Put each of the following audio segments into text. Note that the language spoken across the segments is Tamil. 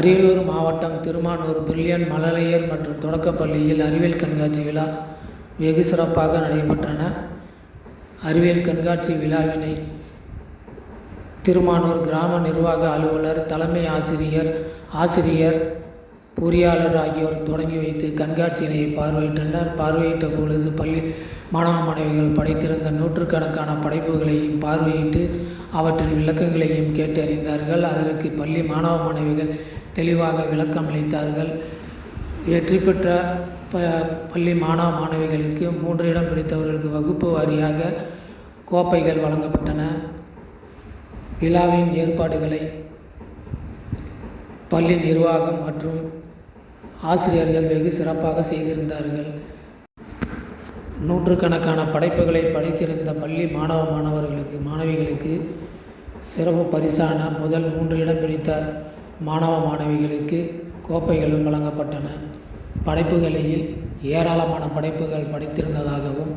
அரியலூர் மாவட்டம் திருமானூர் பில்லியன் மழலையர் மற்றும் தொடக்கப்பள்ளியில் அறிவியல் கண்காட்சி விழா வெகு சிறப்பாக நடைபெற்றன. அறிவியல் கண்காட்சி விழாவினை திருமானூர் கிராம நிர்வாக அலுவலர் தலைமை ஆசிரியர் ஆசிரியர் பொறியாளர் ஆகியோர் தொடங்கி வைத்து கண்காட்சியினை பார்வையிட்டனர். பார்வையிட்ட பொழுது பள்ளி மாணவ மாணவிகள் படைத்திருந்த நூற்றுக்கணக்கான படைப்புகளையும் பார்வையிட்டு அவற்றின் விளக்கங்களையும் கேட்டறிந்தார்கள். அதற்கு பள்ளி மாணவ மாணவிகள் தெளிவாக விளக்கம் அளித்தார்கள் வெற்றி பெற்ற ப பள்ளி மாணவ மாணவிகளுக்கு மூன்று இடம் பிடித்தவர்களுக்கு வகுப்பு வாரியாக கோப்பைகள் வழங்கப்பட்டன. விழாவின் ஏற்பாடுகளை பள்ளி நிர்வாகம் மற்றும் ஆசிரியர்கள் வெகு சிறப்பாக செய்திருந்தார்கள். நூற்றுக்கணக்கான படைப்புகளை படைத்திருந்த பள்ளி மாணவ மாணவர்களுக்கு மாணவிகளுக்கு சிறப்பு பரிசான முதல் மூன்று இடம் பிடித்த மாணவ மாணவிகளுக்கு கோப்பைகளும் வழங்கப்பட்டன. படைப்புகளில் ஏராளமான படைப்புகள் படைத்திருந்ததாகவும்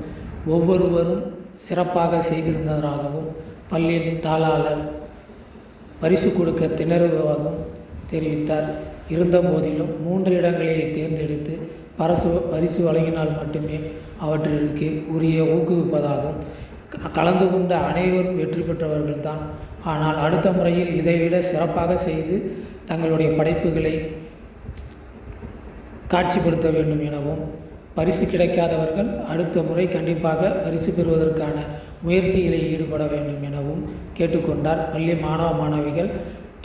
ஒவ்வொருவரும் சிறப்பாக செய்திருந்ததாகவும் பள்ளியின் தாளாளர் பரிசு கொடுக்க திணறுவதாகவும் தெரிவித்தார். இருந்தபோதிலும் மூன்று இடங்களை தேர்ந்தெடுத்து பரசு பரிசு வழங்கினால் மட்டுமே அவற்றிற்கு உரிய ஊக்குவிப்பதாகவும் க- கலந்து கொண்ட அனைவரும் வெற்றி பெற்றவர்கள்தான் ஆனால் அடுத்த முறையில் இதைவிட சிறப்பாக செய்து தங்களுடைய படைப்புகளை காட்சிப்படுத்த வேண்டும் எனவும் பரிசு கிடைக்காதவர்கள் அடுத்த முறை கண்டிப்பாக பரிசு பெறுவதற்கான முயற்சிகளில் ஈடுபட வேண்டும் எனவும் கேட்டுக்கொண்டார். பள்ளி மாணவ மாணவிகள்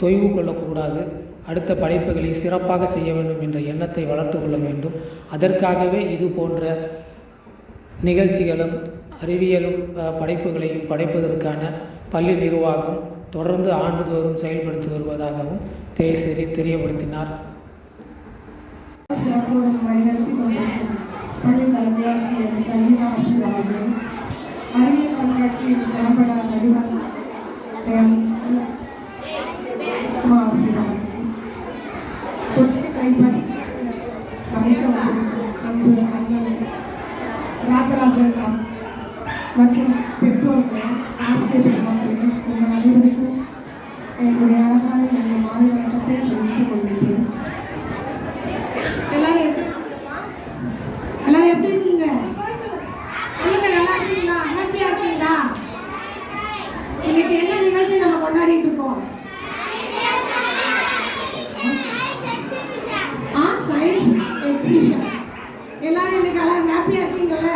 தொய்வு கொள்ளக்கூடாது. அடுத்த படைப்புகளை சிறப்பாக செய்ய வேண்டும் என்ற எண்ணத்தை வளர்த்து கொள்ள வேண்டும். அதற்காகவே இது போன்ற நிகழ்ச்சிகளும் அறிவியலும் படைப்புகளையும் படைப்பதற்கான பள்ளி நிர்வாகம் தொடர்ந்து ஆண்டுதோறும் செயல்படுத்தி வருவதாகவும் தேசரி தெரியப்படுத்தினார். அறிவியல் கண்காட்சியில் திறம்பட ஆசிரியர் அவர்கள் தொட்டு கைப்பற்றி அமைக்க வந்திருக்கும் அன்பு அண்ணன் ராஜராஜன் ராம் மற்றும் பெற்றோர்கள் ஆசிரியர்கள் மக்கள் உங்கள் அனைவருக்கும் எங்களுடைய அழகான இந்த மாலை வணக்கத்தை தெரிவித்துக் கொள்கிறேன் எல்லாரும் எப்படி எல்லாரும் எப்படி இருக்கீங்க சொல்லுங்க நல்லா இருக்கீங்களா ஹாப்பியா இருக்கீங்களா இன்னைக்கு என்ன நிகழ்ச்சி நம்ம கொண்டாடிட்டு இருக்கோம் ஆ சயின்ஸ் எக்ஸிபிஷன் எல்லாரும் இன்னைக்கு அழகா ஹாப்பியா இருக்கீங்கல்ல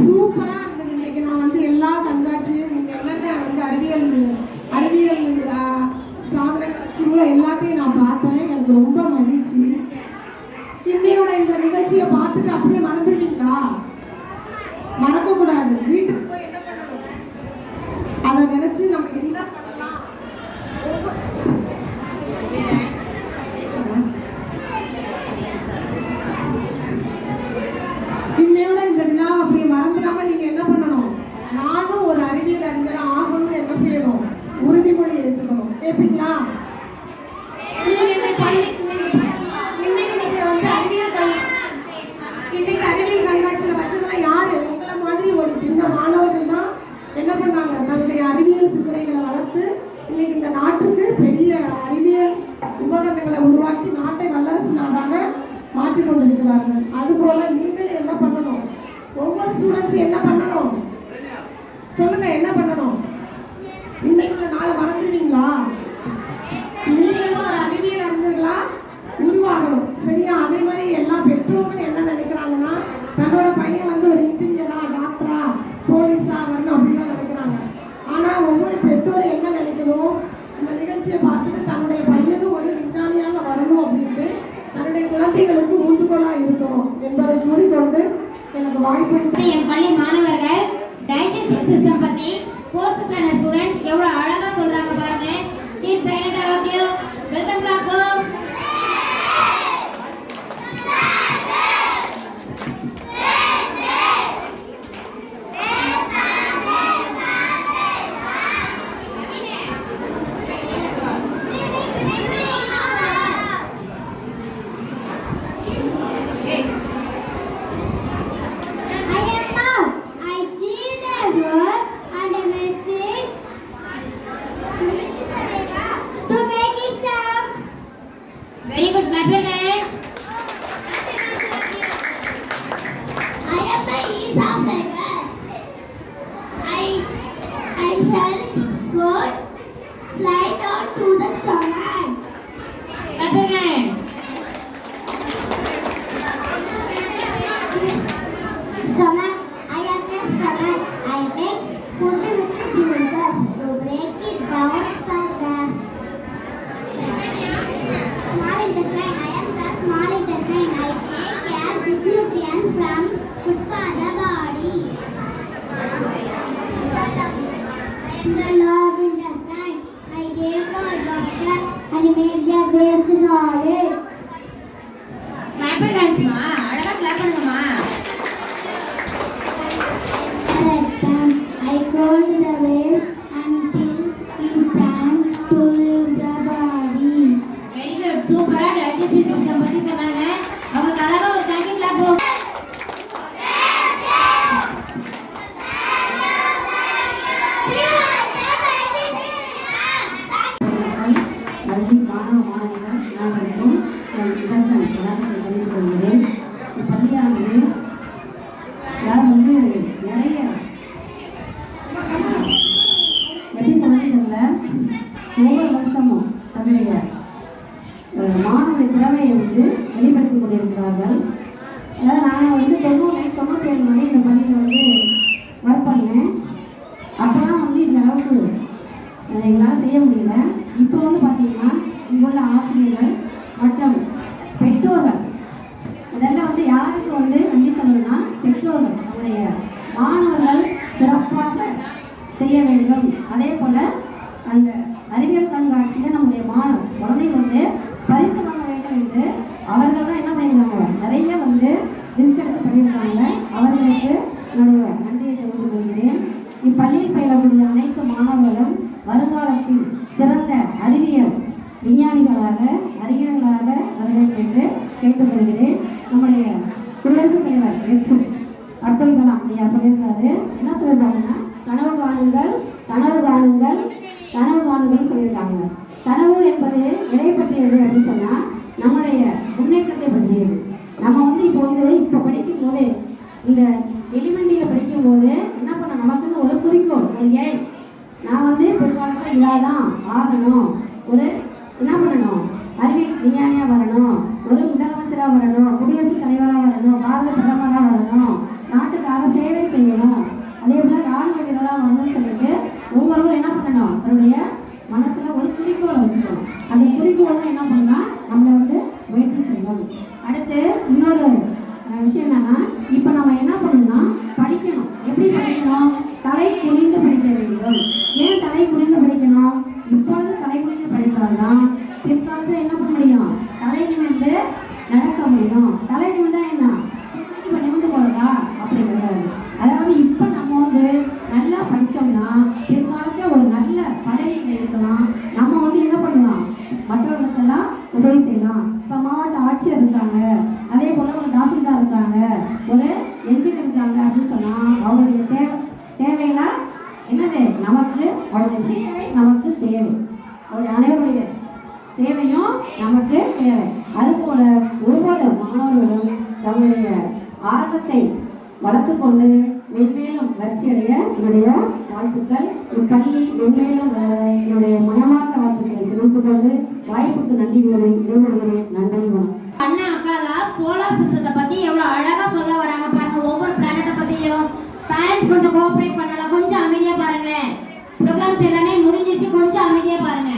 சூப்பரா இருந்தது இன்னைக்கு நான் வந்து எல்லா கண்காட்சியும் நீங்க என்னென்ன வந்து அறிவியல் அறிவியல் ஆ, சாதனை காட்சிகளோ எல்லாத்தையும் நான் பார்த்தேன் எனக்கு இன்னையோட இந்த நிகழ்ச்சியை பார்த்துட்டு அப்படியே மறந்துடுவீங்களா? மறக்க கூடாது வீட்டுக்கு போய் என்ன பண்ணணும்? அதை நினைச்சு நம்ம என்ன பண்ணலாம் இன்னையோட இந்த விழாவை அப்படி மறந்துடாம நீங்க என்ன பண்ணணும் நானும் ஒரு அறிவியல் அறிஞரா ஆகணும்னு என்ன செய்யணும் உறுதிமொழி எடுத்துக்கணும் ஏப்பீங்களா நீங்க இன்னைக்கு பள்ளி- இன்னைக்கு நீங்க வந்து அறிவியல் கண்- இன்னைக்கு அறிவியல் கண்காட்சியில வச்சதெல்லாம் யாரு உங்களை மாதிரி ஒரு சின்ன மாணவர்கள் தான் என்ன பண்ணாங்க தன்னுடைய அறிவியல் சிந்தனைகளை வளர்த்து இன்னைக்கு இந்த நாட்டுக்கு பெரிய அறிவியல் உபகரணங்களை உருவாக்கி நாட்டை வல்லரசு நாடாக மாற்றிக் கொண்டிருக்கிறார்கள் அதுபோல நீங்களும் என்ன பண்ணணும் ஒவ்வொரு ஸ்டூடெண்ட்ஸ் என்ன பண்ணணும் சொல்லுங்க என்ன பண்ணணும் அப்படின்னு சொன்னால் அவங்களுடைய தேவை தேவைனா என்னது? நமக்கு அவருடைய சேவை நமக்கு தேவை. அவருடைய அனைவருடைய சேவையும் நமக்கு தேவை. அதுபோல் ஒவ்வொரு மாணவர்களும் தங்களுடைய ஆர்வத்தை வளர்த்துக்கொண்டு மென்மேலும் வளர்ச்சியடைய என்னுடைய வாழ்த்துக்கள். பள்ளி மென்மேலும் என்னுடைய மனமார்ந்த வாழ்த்துக்களை தெரிவித்துக் கொண்டு வாய்ப்புக்கு நன்றி கூறி இடைவெளிகிறேன் நன்றி வணக்கம். அண்ணா அக்காலா சோலார் சிஸ்டத்தை பத்தி எவ்வளவு அழகா சொல்ல வராங்க பாருங்க. ஒவ்வொரு பிளானட்டை பத்தியும் பேரண்ட்ஸ் கொஞ்சம் கோஆபரேட் பண்ணலாம். கொஞ்சம் அமைதியா பாருங்களேன். ப்ரோக்ராம்ஸ் எல்லாமே முடிஞ்சிச்சு கொஞ்சம் அமைதியா பாருங்க.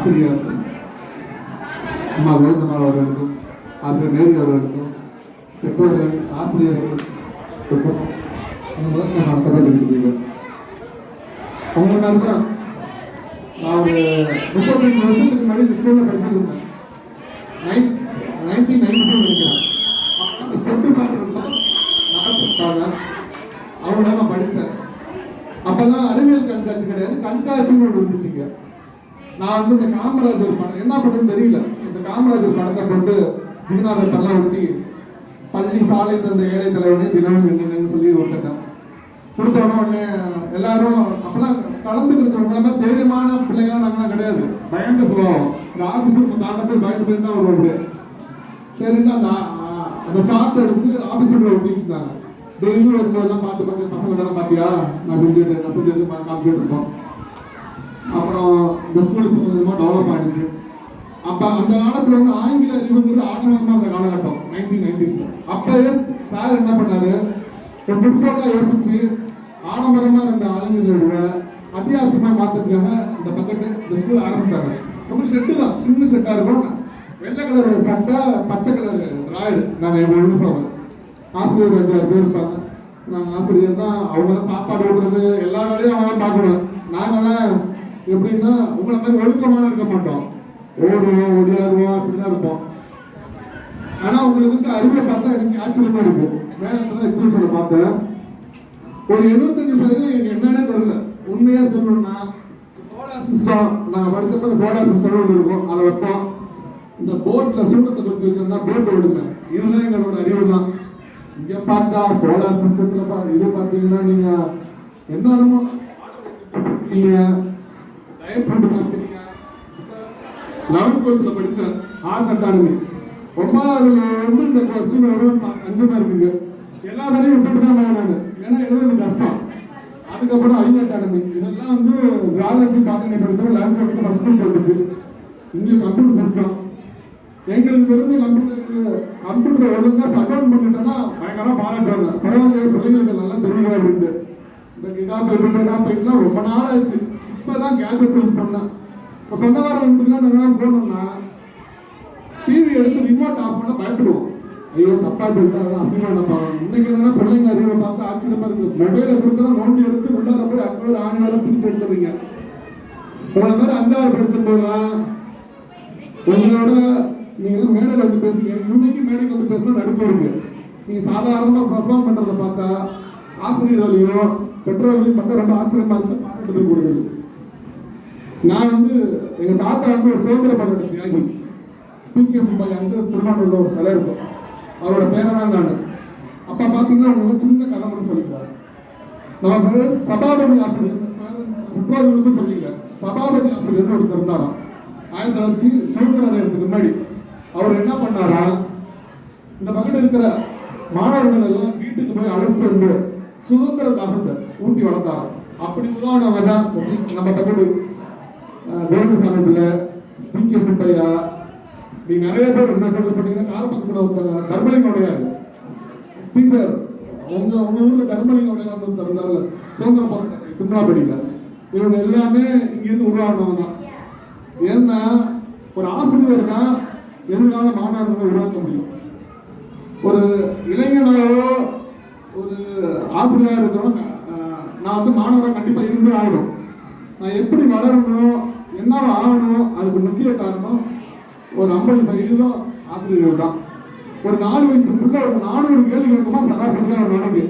அது ஆசிரியர் அம்மா கோவிந்தம்மாள் அவர்களுக்கும் ஆசிரியர் நேரு அவர்களுக்கும் பெற்றோர்கள் ஆசிரியர்கள் பெற்றோர் அவங்களுக்கு நான் நடத்தப்பட்டு இருக்கிறீர்கள் அவங்க மாதிரி தான் நான் ஒரு முப்பத்தஞ்சு வருஷத்துக்கு முன்னாடி இந்த ஸ்கூலில் படிச்சுட்டு இருந்தேன் நைன் நைன்டீன் நைன்டி டூ நினைக்கிறேன் அப்போ சொட்டு பார்க்குறதுலாம் நடத்திருக்காங்க அவங்க நான் படித்தேன் அப்போல்லாம் அறிவியல் கண்காட்சி கிடையாது கண்காட்சின்னு ஒன்று இருந்துச்சுங்க நான் வந்து இந்த காமராஜர் படம் என்ன பண்ணுன்னு தெரியல. இந்த காமராஜர் படத்தை கொண்டு ஜிகினாரத்தெல்லாம் ஒட்டி பள்ளி சாலை தந்த ஏழை தலைவனே தினமும் எண்ணுங்கன்னு சொல்லி விட்டுட்டேன் கொடுத்த உடனே எல்லாரும் அப்பெல்லாம் கலந்துக்கிறது ரொம்ப மாதிரி தைரியமான பிள்ளைங்களாம் நாங்களாம் கிடையாது. பயந்து சொல்லுவோம் இந்த ஆஃபீஸ் ரூம் பயந்து போய் தான் வருவோம் அப்படியே சரின்னு அந்த அந்த சார்ட் எடுத்து ஆபீஸுக்குள்ள ஒட்டி டெய்லியும் வரும்போதெல்லாம் பார்த்து பார்த்து பசங்க பார்த்தியா? நான் செஞ்சது நான் செஞ்சது காமிச்சிட்டு இருப்போம் அப்புறம் இந்த ஸ்கூல் இப்போ கொஞ்சமாக டெவலப் ஆயிடுச்சு. அப்போ அந்த காலத்தில் வந்து ஆங்கில அறிவுங்கிறது ஆடம்பரமாக இருந்த காலகட்டம் நைன்டீன் நைன்டிஸில் அப்போயே சார் என்ன பண்ணாரு? ஒரு பிற்போக்காக யோசிச்சு ஆடம்பரமாக இருந்த ஆளுங்க அத்தியாவசியமா அத்தியாவசியமாக இந்த பக்கெட்டு இந்த ஸ்கூல் ஆரம்பிச்சாங்க. ரொம்ப ஷெட்டு தான் சின்ன ஷெட்டா இருக்கும். வெள்ளை கலர் சட்டை பச்சை கலர் ராயல். நாங்கள் எங்கள் யூனிஃபார்ம் ஆசிரியர் அஞ்சாறு பேர் இருப்பாங்க. நாங்கள் ஆசிரியர் தான் அவங்க தான் சாப்பாடு ஊட்டுறது எல்லா வேலையும் அவங்க தான் பார்க்கணும். நாங்கெல்லாம் எப்படின்னா உங்களை மாதிரி ஒழுக்கமான இருக்க மாட்டோம். ஓடுவோம் ஓடியாடுவோம் அப்படிதான் இருப்போம். ஆனால் உங்களுக்கு வந்து அறிவை பார்த்தா எனக்கு ஆச்சரியமா இருக்கும் வேலைத்துல எக்ஸிபிஷனை பார்த்தேன். ஒரு எழுபத்தஞ்சு சதவீதம் எனக்கு என்னன்னே தெரியல. உண்மையா சொல்லணும்னா சோலார் சிஸ்டம் நாங்க படிச்சப்ப சோலார் சிஸ்டம் ஒன்று இருக்கும். அதை வைப்போம். இந்த போட்ல சூடத்தை கொடுத்து வச்சோம்னா போட்டு விடுங்க இதுதான் எங்களோட அறிவு தான். இங்க பார்த்தா சோலார் சிஸ்டத்துல பா இது பார்த்தீங்கன்னா நீங்க என்னென்னமோ நீங்க டயட் பண்ணி பார்த்தீங்க லெவன்த் டுவெல்த்தில் படித்தேன் ஆர்ட் அகாடமி ஒன்பதாவதுல வந்து இந்த கொஸ்டின் வரும் அஞ்சு மார்க்குங்க எல்லா வேலையும் விட்டுட்டு தான் போனேன் நான். ஏன்னா எழுதுறது கஷ்டம். அதுக்கப்புறம் ஐயா அகாடமி. இதெல்லாம் வந்து ஜாலஜி பாட்டனி படித்தோம் லெவன்த் டுவெல்த்தில் ஃபஸ்ட் ஸ்கூல் படிச்சு இங்கே கம்ப்யூட்டர் சிஸ்டம் எங்களுக்கு தெரிஞ்ச கம்ப்யூட்டர் கம்ப்யூட்டர் ஒழுங்காக சட் டவுன் பண்ணிட்டோம்னா பயங்கரமாக பாராட்டுவாங்க பரவாயில்ல பிள்ளைங்களுக்கு நல்லா தெரியுமா அப்படின்ட்டு. இந்த கிகா போயிட்டு கிகா போயிட்டுலாம் ரொம்ப நாள் ஆச்சு இப்போதான் கேஜெட் யூஸ் பண்ணேன். இப்போ சொந்தக்காரன் வீட்டுக்குலாம் நாங்கள் போனோம்னா டிவி எடுத்து ரிமோட் ஆஃப் பண்ண பயப்படுவோம். ஐயோ தப்பா சொல்லிட்டாங்க அசிங்கமா நம்ம இன்னைக்கு என்னன்னா பிள்ளைங்க அறிவை பார்த்து ஆச்சரியமா இருக்கு. மொபைலை கொடுத்தா நோண்டி எடுத்து உள்ளார போய் அங்கே ஒரு ஆணி வேற பிரிச்சு எடுத்துறீங்க உங்களை மாதிரி அஞ்சாவது படிச்ச போதெல்லாம் உங்களோட நீங்க மேடையில் வந்து பேசுங்க. இன்னைக்கு மேடைக்கு வந்து பேசினா நடுப்பு இருக்கு நீங்க சாதாரணமா பர்ஃபார்ம் பண்றதை பார்த்தா ஆசிரியர்களையும் பெற்றோர்களையும் பார்த்தா ரொம்ப ஆச்சரியமா இருக்கு. பாராட்டுதல் கொடுக்குது. நான் வந்து எங்க தாத்தா வந்து ஒரு சுதந்திர போராட்ட தியாகி. பி கே சுப்பையா வந்து திருமானூர்ல ஒரு சிலை இருக்கும். அவரோட பேரன் நான். அப்பா பார்த்தீங்கன்னா உங்களுக்கு சின்ன கதை மட்டும் சொல்லிக்கிறார் நம்ம சபாபதி ஆசிரியர் முற்றோர்களுக்கும் சொல்லிக்கிறேன் சபாபதி ஆசிரியர்னு ஒருத்தர் இருந்தாராம் ஆயிரத்தி தொள்ளாயிரத்தி சுதந்திர நேரத்துக்கு முன்னாடி அவர் என்ன பண்ணாரா? இந்த பக்கத்தில் இருக்கிற மாணவர்கள் எல்லாம் வீட்டுக்கு போய் அழைச்சிட்டு வந்து சுதந்திர தாகத்தை ஊட்டி வளர்த்தாராம். அப்படி உருவானவங்க தான் நம்ம தமிழ் கோவிந்தசாமி பிள்ளை பி கே சுப்பையா? நிறைய பேர் என்ன சொல்ல போனீங்கன்னா காரப்பக்கத்தில் ஒருத்தங்க தர்மலிங்க உடையாரு டீச்சர் அவங்க அவங்க ஊரில் தர்மலிங்க உடையார் ஒருத்தர் சுதந்திர போராட்ட திருநாபடியில இவங்க எல்லாமே இங்கேருந்து உருவானவங்க. தான் ஏன்னா ஒரு ஆசிரியர் தான் எதிர்கால மாணவர்களை உருவாக்க முடியும்? ஒரு இளைஞனாலோ ஒரு ஆசிரியராக இருக்கிறவங்க நான் வந்து மாணவராக கண்டிப்பாக இருந்து ஆகணும். நான் எப்படி வளரணும் என்னவா ஆகணும் அதுக்கு முக்கிய ஒரு ஐம்பது சதவீதம் ஆசிரியர்கள் தான். ஒரு நாலு வயசு உள்ள ஒரு நானூறு கேள்வி கேட்குமா சராசரியாக ஒரு நாளைக்கு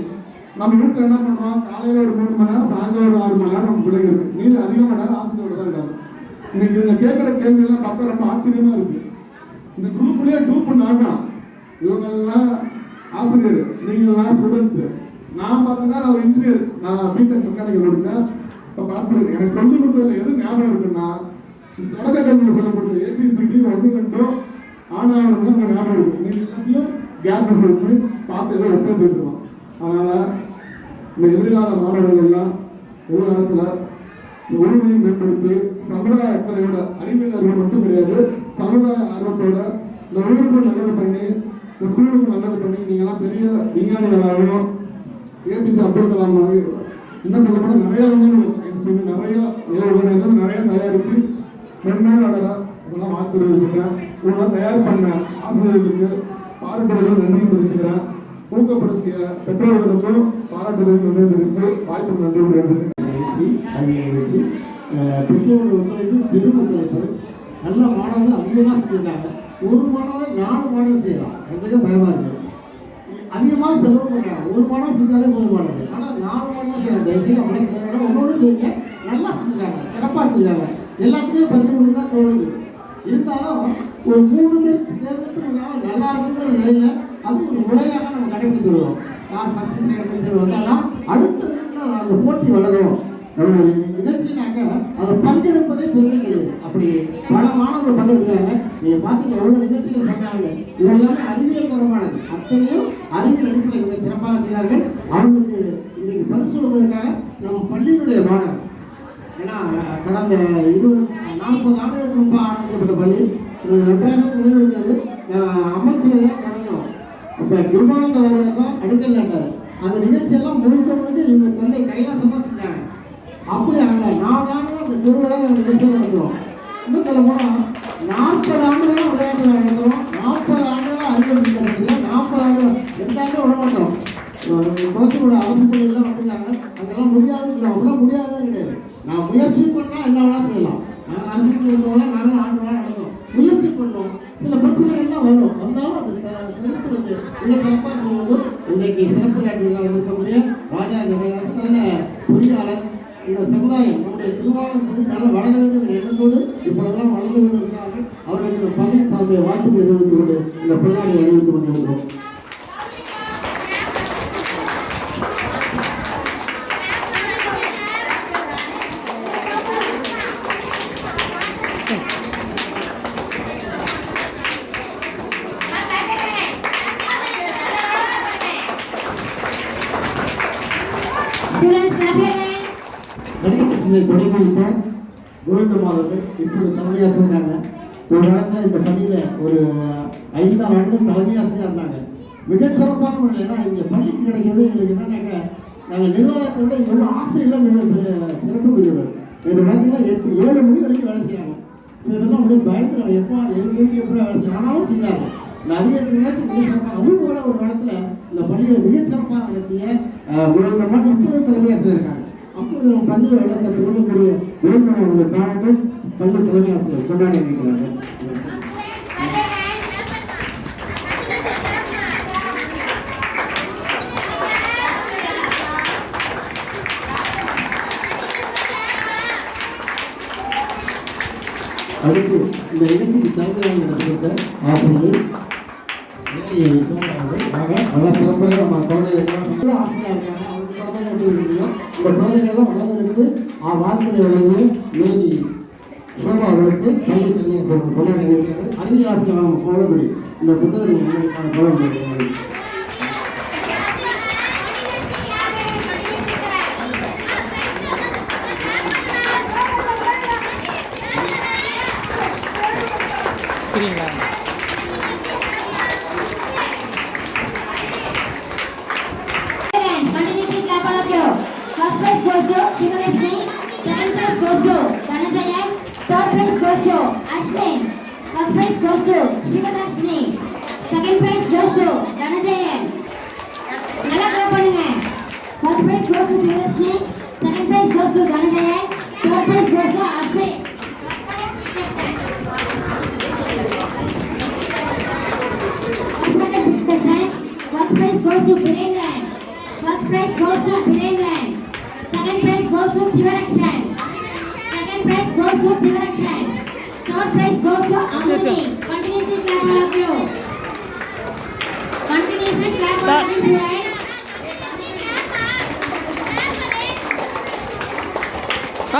நம்ம வீட்டில் என்ன பண்ணுறோம் காலையில் ஒரு மூணு மணி நேரம் சாயந்தரம் ஒரு ஆறு மணி நேரம் நம்ம பிள்ளைங்க இருக்கு. மீது அதிகமாக நேரம் ஆசிரியரோட தான் இருக்காங்க. இன்னைக்கு இவங்க கேட்குற கேள்வியெல்லாம் பார்த்தா ரொம்ப ஆச்சரியமா இருக்கு. இந்த குரூப்லேயே டூப் நான் இவங்கெல்லாம் ஆசிரியர் நீங்கள்லாம் ஸ்டூடெண்ட்ஸு நான் பார்த்தீங்கன்னா நான் ஒரு இன்ஜினியர் நான் பிடெக் மெக்கானிக்கல் முடித்தேன் இப்போ பார்த்துருக்கேன் எனக்கு சொல்லிக் கொடுத்ததுல எது ஞாபகம் இருக்குன்னா தொடக்க கல்வியில் சொல்லப்பட்ட ஏபிசிடி ஒன்று ரெண்டும் ஆனால் தான் ஞாபகம் இருக்கும் நீங்கள் எல்லாத்தையும் கேட்சஸ் வச்சு பார்த்து ஏதோ ஒப்பேத்து அதனால் இந்த எதிர்கால மாணவர்கள் எல்லாம் காலத்தில் உரிமையை மேம்படுத்தி சமுதாய அக்கறையோட அறிவியல் அறிவு மட்டும் கிடையாது சமுதாய ஆர்வத்தோட இந்த ஊருக்கும் நல்லது பண்ணி இந்த ஸ்கூலுக்கும் நல்லது பண்ணி நீங்களாம் பெரிய விஞ்ஞானிகளாகவும் ஏபிஜே அப்துல் கலாம் என்ன சொல்லப்போனால் நிறையா நிறைய விஞ்ஞானிகள் ஐன்ஸ்டீன் நிறைய ஏவுகணைகள் நிறைய தயாரித்து மென்மேலும் வளர இதெல்லாம் வாழ்த்து தெரிவிச்சுக்கிறேன். இதெல்லாம் தயார் பண்ண ஆசிரியர்களுக்கு பாராட்டுதல் நன்றி தெரிவிச்சுக்கிறேன். ஊக்கப்படுத்திய பெற்றோர்களுக்கும் பாராட்டுதல் நன்றி தெரிவித்து வாய்ப்பு நன்றி நிகழ்ச்சி அறிவியல் நிகழ்ச்சி பெற்றோர்கள் ஒத்துழைப்பு பெரும் ஒத்துழைப்பு. நல்ல மாணவர்கள் அதிகமாக செஞ்சுருக்காங்க ஒரு மாணவர் நாலு மாடல் செய்யலாம். எனக்கு பயமாக இருக்குது அதிகமாக செலவு பண்ணுறாங்க ஒரு மாடல் செஞ்சாலே போதுமானது. ஆனால் நாலு மாடல் செய்யலாம். தயவுசெய்து அப்படியே செய்ய வேண்டாம் செய்யுங்க. நல்லா செஞ்சாங்க சிறப்பாக செஞ்சாங்க எல்லாத்துலேயும் பரிசு கொடுக்க தான் தோணுது. இருந்தாலும் ஒரு மூணு பேர் தேர்ந்தெடுத்து நல்லா இருக்குங்கிற நிலையில அது ஒரு முறையாக நம்ம கடைபிடித்து வருவோம். யார் ஃபஸ்ட்டு செகண்ட் வந்தாலும் அடுத்தது அந்த போட்டி வளரும் நிகழ்ச்சினாக்க அதில் பங்கெடுப்பதே பெருமை கிடையாது அப்படி பல மாணவர்கள் பங்கெடுக்கிறாங்க. நீங்கள் பார்த்தீங்க எவ்வளவு நிகழ்ச்சிகள் பண்ணாங்க இதெல்லாமே அறிவியல் தரமானது அத்தனையும் அறிவியல் அடிப்படையில் மிக சிறப்பாக செய்தார்கள். அவங்களுக்கு இன்னைக்கு பரிசு சொல்வதற்காக நம்ம பள்ளியினுடைய மாணவர் ஏன்னா கடந்த இருபது நாற்பது ஆண்டுகளுக்கு ரொம்ப ஆரம்பிக்கப்பட்ட பள்ளி இது நன்றாக நினைவிருக்கிறது அம்மன் சிலையாக தொடங்கினோம் அப்போ கிருபானந்த அவர்கள் தான் அந்த நிகழ்ச்சியெல்லாம் முழுக்க முழுக்க இவங்க தந்தை கைலாசம் தான் செஞ்சாங்க. அப்படி ஆகல நாலு ஆண்டு அந்த திருவிழா நாங்கள் நிகழ்ச்சியாக நடத்துகிறோம் இன்னும் சொல்ல போனால் நாற்பது ஆண்டுகளும் விளையாட்டு நடத்துகிறோம் நாற்பது ஆண்டுகளாக அறிவியல் நடத்துகிறோம் நாற்பது ஆண்டுகள் எந்த ஆண்டும் விட மாட்டோம். கோச்சியோட அரசு பள்ளியெல்லாம் வந்துருக்காங்க அதெல்லாம் முடியாதுன்னு சொல்லுவாங்க. அப்படிலாம் முடியாதுன்னு கிடையாது. நான் முயற்சி பண்ணால் என்ன வேணாலும் செய்யலாம். நாங்கள் அரசு பள்ளி இருந்தவங்க நாங்கள் ஆண்டு வேலை நடந்தோம். முயற்சி பண்ணோம். சில பிரச்சனைகள்லாம் வரும். வந்தாலும் அது தவிர்த்து வந்து மிக சிறப்பாக செய்வது இன்றைக்கு சிறப்பு காட்டுகளாக இருக்கக்கூடிய ராஜா ஜெகநாசன் இந்த சமுதாயம் நம்முடைய திருவாரூர் பகுதி வளர வேண்டும் என்ற எண்ணத்தோடு இப்பொழுதெல்லாம் வளர்ந்து கொண்டிருக்கிறார்கள். அவர்களுக்கு பதவி சார்பிய வாழ்த்துக்களை தெரிவித்துக் கொண்டு இந்த பின்னாடி அறிவித்துக் கொண்டிருக்கிறோம். இப்போ தொடங்கி வைத்த கோவிந்தம் அவர்கள் இப்போது தலைமை ஒரு இடத்துல இந்த பள்ளியில் ஒரு ஐந்தாறு ஆண்டு தலைமை இருந்தாங்க மிகச்சிறப்பான முறையில் ஏன்னா இங்கே பள்ளிக்கு கிடைக்கிறது எங்களுக்கு என்னன்னாக்க நாங்கள் நிர்வாகத்தை விட இங்கே உள்ள ஆசிரியர்கள் மிக பெரிய சிறப்புக்குரியவர் இது பார்த்தீங்கன்னா எட்டு ஏழு மணி வரைக்கும் வேலை செய்யாங்க சிலர்லாம் அப்படியே பயந்துறாங்க எப்போ ஏழு மணிக்கு எப்படி வேலை செய்யும் ஆனாலும் செய்யாங்க இந்த அதுவும் போல ஒரு இடத்துல இந்த பள்ளியை மிகச்சிறப்பாக நடத்திய கோவிந்தமாக இப்போது தலைமை இருக்காங்க அப்போது நம்ம பள்ளியை வளர்த்த பெருமைக்குரிய விருந்தினர் அவர்கள் பாராட்டு பள்ளி தலைமை ஆசிரியர் கொண்டாடி இருக்கிறார்கள் அடுத்து இந்த நிகழ்ச்சிக்கு தலைமையாக நடத்திருக்க ஆசிரியர் நல்லா சிறப்பாக நம்ம குழந்தைகள் நல்ல ஆசிரியராக இருக்காங்க. அவங்க குழந்தைகள் எப்படி இருக்கீங்க இந்த குழந்தைகள்லாம் வளர்ந்ததுக்கு ஆ வாழ்க்கையை வழங்கிய மேரி சோபா அவர்களுக்கு பள்ளி தலைமையாக சொல்லுங்கள் கொண்டாடி இருக்கிறார்கள் அறிவியல் ஆசிரியர் நம்ம கோலபடி இந்த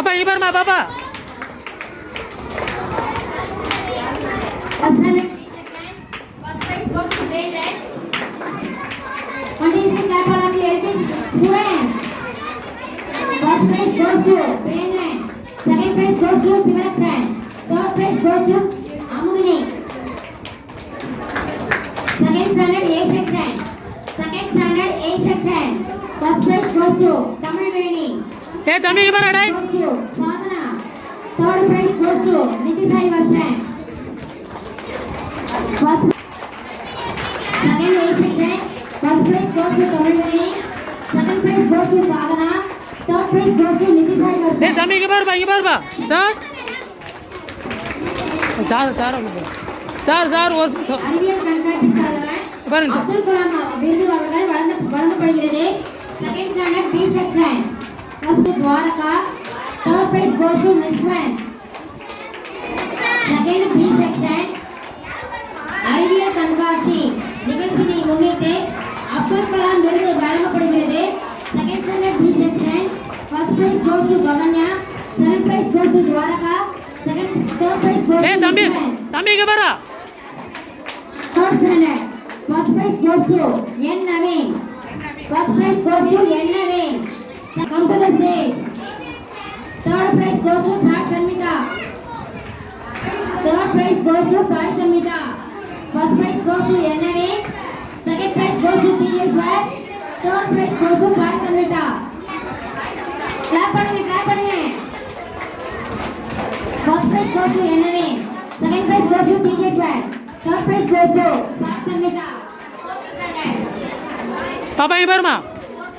बाबा इधर मा बाबा First place goes to Brandon. Second place goes to Sivarakshana. Third place goes to Amuni. Second standard A section. Second standard A section. First place goes to Tamil Veni. Hey, Tamil, you are right. Goes to Tamil Veni. Second prize goes to Sadhana. Third prize goes to பாருப்பா இங்க பாருப்பா. Sir? Sir sir sir sir ஒரு. அறிவியல் கண்காட்சி பாருங்க. அப்துல் கலாம் விருது அவர்கள் வழங்க வழங்கப்படுகிறது. Second standard B section first Dwaraka third prize goes to Niswan second B section அறிவியல் கண்காட்சி. நிகழ்ச்சியை முன்னிட்டு அப்துல் கலாம் விருது வழங்கப்படுகிறது second standard B section first prize goes to Kavanya second prize goes to Dwaraka second third prize goes A to தம்பி நிஸ்வன் தம்பி இங்க பாரு Third standard. First prize goes to N. Naveen. First prize goes to N. Naveen. Come to the stage. Third prize goes to Sai Shanmita. Third prize goes to Sai Shanmita. First prize goes to N. Third prize goes to Sai Shanmita. Clap பண்ணுங்க clap பண்ணுங்க First prize goes to N. Naveen. Second prize goes to Tejeshwar. Third prize goes to Sai Shanmita. Fourth standard. பாப்பா இங்க பாருமா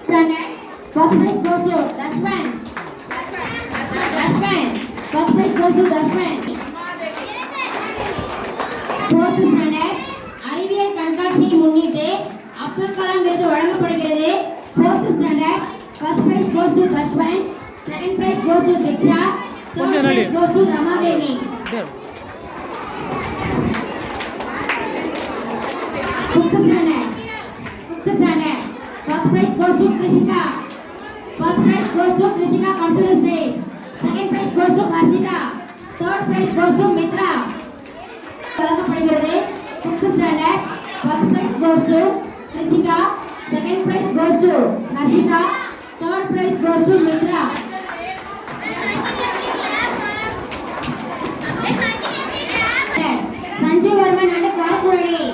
Standard. First prize goes to Dashman. Dashman. First prize goes to Dashman. Fourth standard. அறிவியல் கண்காட்சியை முன்னிட்டு அப்துல் கலாம் விருது வழங்கப்படுகிறது. First prize goes to Dashman. Second prize goes to Diksha. Third கொஞ்சம் நாளி. prize goes to Ramadevi. Fifth standard. Fifth standard. First prize goes to Krishika. First prize goes to Krishika. Come to the stage. Second prize goes to Harshita. Third prize goes to Mitra. வழங்கப்படுகிறது Fifth standard. First prize goes to Rishika second prize goes to Nashika third prize goes to Mitra. Sanjay Varman అంటే కార్పొరేట్